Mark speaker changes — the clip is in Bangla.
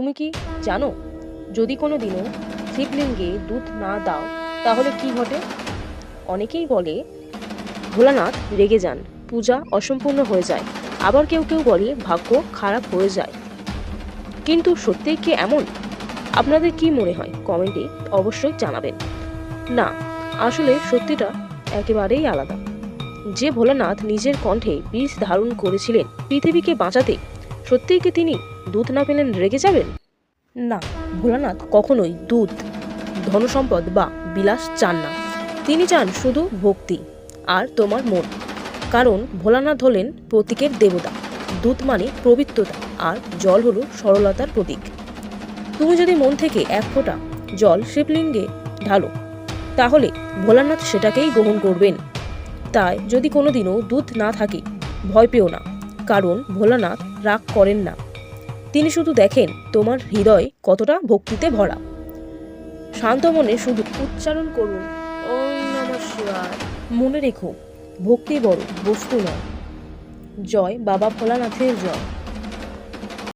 Speaker 1: তুমি কি জানো, যদি কোনো দিনও শিবলিঙ্গে দুধ না দাও, তাহলে কি ঘটে? অনেকেই বলে, ভোলানাথ রেগে যান, পূজা অসম্পূর্ণ হয়ে যায়। আবার কেউ কেউ বলে, ভাগ্য খারাপ হয়ে যায়। কিন্তু সত্যিই কি এমন? আপনাদের কি মনে হয়? কমেন্টে অবশ্যই জানাবেন। না, আসলে সত্যিটা একেবারেই আলাদা। যে ভোলানাথ নিজের কণ্ঠে বিষ ধারণ করেছিলেন পৃথিবীকে বাঁচাতে, সত্যিই কি তিনি দুধ না পেলেন রেগে যাবেন? না, ভোলানাথ কখনোই দুধ, ধনসম্পদ বা বিলাস চান না। তিনি চান শুধু ভক্তি আর তোমার মন। কারণ ভোলানাথ হলেন প্রতীকের দেবতা। দুধ মানে পবিত্রতা আর জল হলো সরলতার প্রতীক। তুমি যদি মন থেকে এক ফোঁটা জল শিবলিঙ্গে ঢালো, তাহলে ভোলানাথ সেটাকেই গ্রহণ করবেন। তাই যদি কোনোদিনও দুধ না থাকে, ভয় পেও না। কারণ ভোলানাথ রাগ করেন না। তিনি শুধু দেখেন তোমার হৃদয় কতটা ভক্তিতে ভরা। শান্ত মনে শুধু উচ্চারণ করুন মনে রেখো, ভক্তি বড়, বস্তু নয়। জয় বাবা ভোলানাথের জয়।